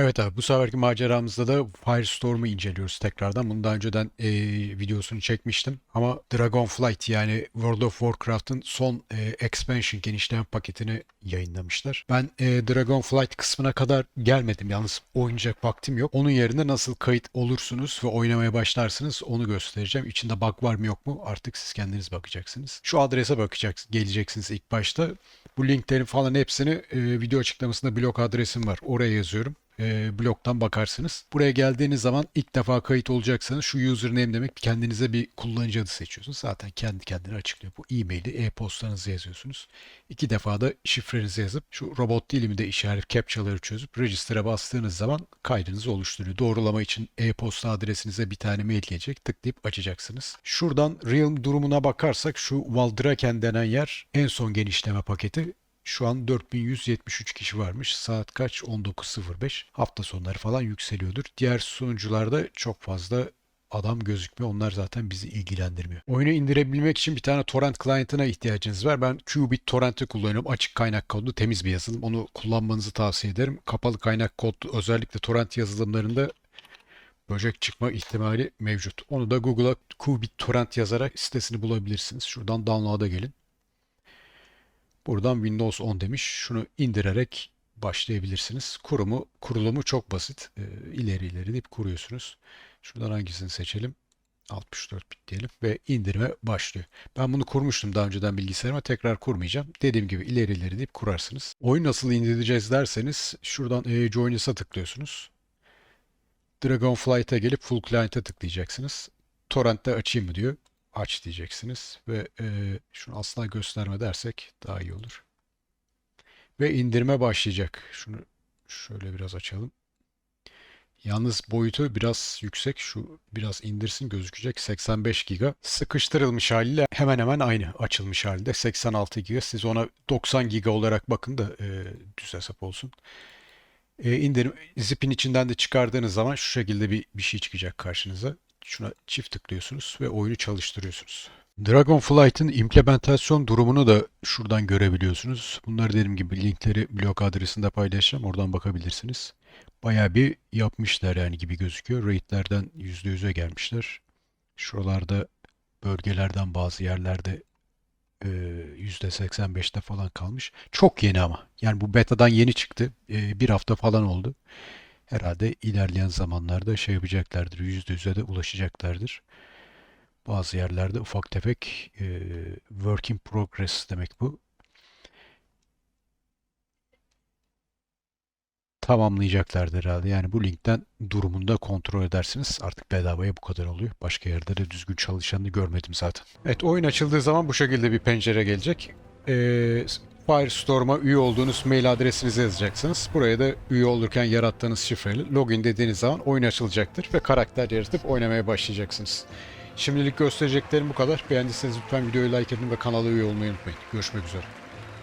Evet abi bu seferki maceramızda da Firestorm'u inceliyoruz tekrardan. Bunu daha önceden e, videosunu çekmiştim. Ama Dragonflight yani World of Warcraft'ın son e, expansion genişleme paketini yayınlamışlar. Ben e, Dragonflight kısmına kadar gelmedim. Yalnız oynayacak vaktim yok. Onun yerine nasıl kayıt olursunuz ve oynamaya başlarsınız onu göstereceğim. İçinde bug var mı yok mu artık siz kendiniz bakacaksınız. Şu adrese bakacaksınız, geleceksiniz ilk başta. Bu linklerin falan hepsini e, video açıklamasında blog adresim var. Oraya yazıyorum e, blogdan bakarsınız. Buraya geldiğiniz zaman ilk defa kayıt olacaksanız şu username demek kendinize bir kullanıcı adı seçiyorsunuz. Zaten kendi kendine açıklıyor. Bu e-maili e-postanızı yazıyorsunuz. İki defa da şifrenizi yazıp şu robot dilimi de işaret captchaları çözüp register'a bastığınız zaman kaydınızı oluşturuyor. Doğrulama için e-posta adresinize bir tane mail gelecek. Tıklayıp açacaksınız. Şuradan Realm durumuna bakarsak şu Valdraken denen yer en son genişleme paketi. Şu an 4173 kişi varmış. Saat kaç? 19.05. Hafta sonları falan yükseliyordur. Diğer sunucularda çok fazla adam gözükmüyor. Onlar zaten bizi ilgilendirmiyor. Oyunu indirebilmek için bir tane torrent client'ına ihtiyacınız var. Ben Qubit torrent'i kullanıyorum. Açık kaynak kodlu temiz bir yazılım. Onu kullanmanızı tavsiye ederim. Kapalı kaynak kod özellikle torrent yazılımlarında böcek çıkma ihtimali mevcut. Onu da Google'a Qubit torrent yazarak sitesini bulabilirsiniz. Şuradan download'a gelin. Buradan Windows 10 demiş. Şunu indirerek başlayabilirsiniz. Kurumu, kurulumu çok basit. Ee, ileri ileri deyip kuruyorsunuz. Şuradan hangisini seçelim? 64 bit diyelim ve indirme başlıyor. Ben bunu kurmuştum daha önceden bilgisayarıma. Tekrar kurmayacağım. Dediğim gibi ileri ileri deyip kurarsınız. Oyun nasıl indireceğiz derseniz şuradan e, Join Us'a tıklıyorsunuz. Dragonflight'a gelip Full Client'a tıklayacaksınız. Torrent'te açayım mı diyor aç diyeceksiniz ve e, şunu asla gösterme dersek daha iyi olur. Ve indirme başlayacak. Şunu şöyle biraz açalım. Yalnız boyutu biraz yüksek. Şu biraz indirsin gözükecek. 85 giga. Sıkıştırılmış haliyle hemen hemen aynı açılmış halde. 86 giga. Siz ona 90 giga olarak bakın da e, düz hesap olsun. E, indirim zipin içinden de çıkardığınız zaman şu şekilde bir, bir şey çıkacak karşınıza. Şuna çift tıklıyorsunuz ve oyunu çalıştırıyorsunuz. Dragonflight'ın implementasyon durumunu da şuradan görebiliyorsunuz. Bunları dediğim gibi linkleri blog adresinde paylaşacağım. Oradan bakabilirsiniz. Bayağı bir yapmışlar yani gibi gözüküyor. Rate'lerden %100'e gelmişler. Şuralarda bölgelerden bazı yerlerde e, %85'te falan kalmış. Çok yeni ama. Yani bu beta'dan yeni çıktı. Bir hafta falan oldu herhalde ilerleyen zamanlarda şey yapacaklardır. %100'e de ulaşacaklardır. Bazı yerlerde ufak tefek e, work in progress demek bu. Tamamlayacaklardır herhalde. Yani bu linkten durumunda kontrol edersiniz. Artık bedavaya bu kadar oluyor. Başka yerde de düzgün çalışanını görmedim zaten. Evet oyun açıldığı zaman bu şekilde bir pencere gelecek. Ee, Firestorm'a üye olduğunuz mail adresinizi yazacaksınız. Buraya da üye olurken yarattığınız şifreyle login dediğiniz zaman oyun açılacaktır ve karakter yaratıp oynamaya başlayacaksınız. Şimdilik göstereceklerim bu kadar. Beğendiyseniz lütfen videoyu like edin ve kanala üye olmayı unutmayın. Görüşmek üzere.